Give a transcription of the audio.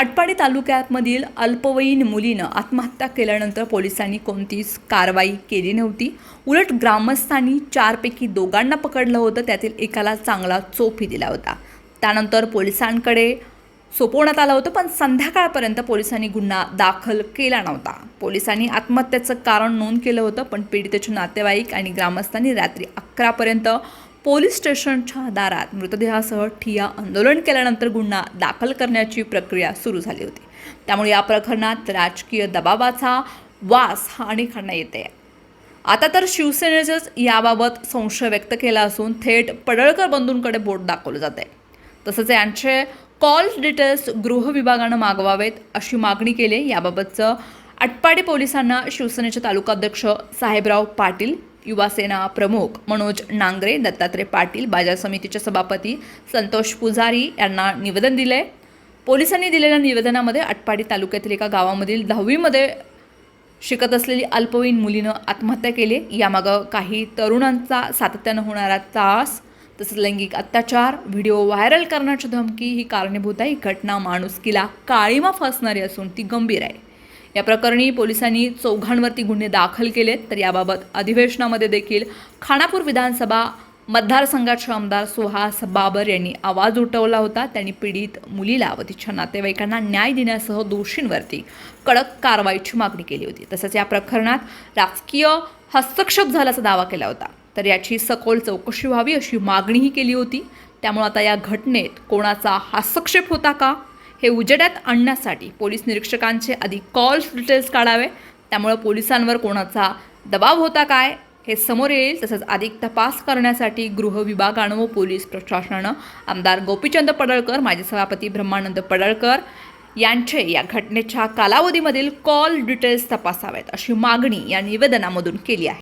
आटपाडी तालुक्यामधील अल्पवयीन मुलीनं आत्महत्या केल्यानंतर पोलिसांनी कोणतीच कारवाई केली नव्हती. उलट ग्रामस्थांनी चारपैकी दोघांना पकडलं होतं. त्यातील एकाला चांगला चोफी दिला होता. त्यानंतर पोलिसांकडे सोपवण्यात आलं होतं पण संध्याकाळपर्यंत पोलिसांनी गुन्हा दाखल केला नव्हता. पोलिसांनी आत्महत्येचं कारण नोंद केलं होतं पण पीडितेचे नातेवाईक आणि ग्रामस्थांनी रात्री अकरापर्यंत पोलीस स्टेशनच्या दारात मृतदेहासह ठिया आंदोलन केल्यानंतर गुन्हा दाखल करण्याची प्रक्रिया सुरू झाली होती. त्यामुळे या प्रकरणात राजकीय दबावाचा वास हा अनेकांना येते. आता तर शिवसेनेचंच याबाबत संशय व्यक्त केला असून थेट पडळकर बंधूंकडे बोट दाखवलं जात आहे तसंच यांचे कॉल डिटेल्स गृह विभागानं मागवावेत अशी मागणी केली याबाबतचं आटपाडी पोलिसांना शिवसेनेचे तालुकाध्यक्ष साहेबराव पाटील युवासेना प्रमुख मनोज नांगरे दत्तात्रय पाटील बाजार समितीचे सभापती संतोष पुजारी यांना निवेदन दिले पोलिसांनी दिलेल्या निवेदनामध्ये आटपाडी तालुक्यातील एका गावामधील दहावीमध्ये शिकत असलेली अल्पवयीन मुलीनं आत्महत्या केली. यामागं काही तरुणांचा सातत्यानं होणारा त्रास तसंच लैंगिक अत्याचार व्हिडिओ व्हायरल करण्याची धमकी ही कारणीभूत आहे. ही घटना माणुसकीला काळीमा फसणारी असून ती गंभीर आहे. या प्रकरणी पोलिसांनी चौघांवरती गुन्हे दाखल केलेत. तर याबाबत अधिवेशनामध्ये देखील खानापूर विधानसभा मतदारसंघाचे आमदार सुहास बाबर यांनी आवाज उठवला होता. त्यांनी पीडित मुलीला व तिच्या नातेवाईकांना न्याय देण्यासह दोषींवरती कडक कारवाईची मागणी केली होती. तसंच या प्रकरणात राजकीय हस्तक्षेप झाल्याचा दावा केला होता. तर याची सखोल चौकशी व्हावी अशी मागणीही केली होती. त्यामुळे आता या घटनेत कोणाचा हस्तक्षेप होता का? हे उजेडात आणण्यासाठी पोलीस निरीक्षकांचे आधी कॉल्स डिटेल्स काढावे. त्यामुळं पोलिसांवर कोणाचा दबाव होता काय हे समोर येईल. तसंच अधिक तपास करण्यासाठी गृह विभागानं व पोलीस प्रशासनानं आमदार गोपीचंद पडळकर माजी सभापती ब्रह्मानंद पडळकर यांचे या घटनेच्या कालावधीमधील कॉल डिटेल्स तपासावेत अशी मागणी या निवेदनामधून केली आहे.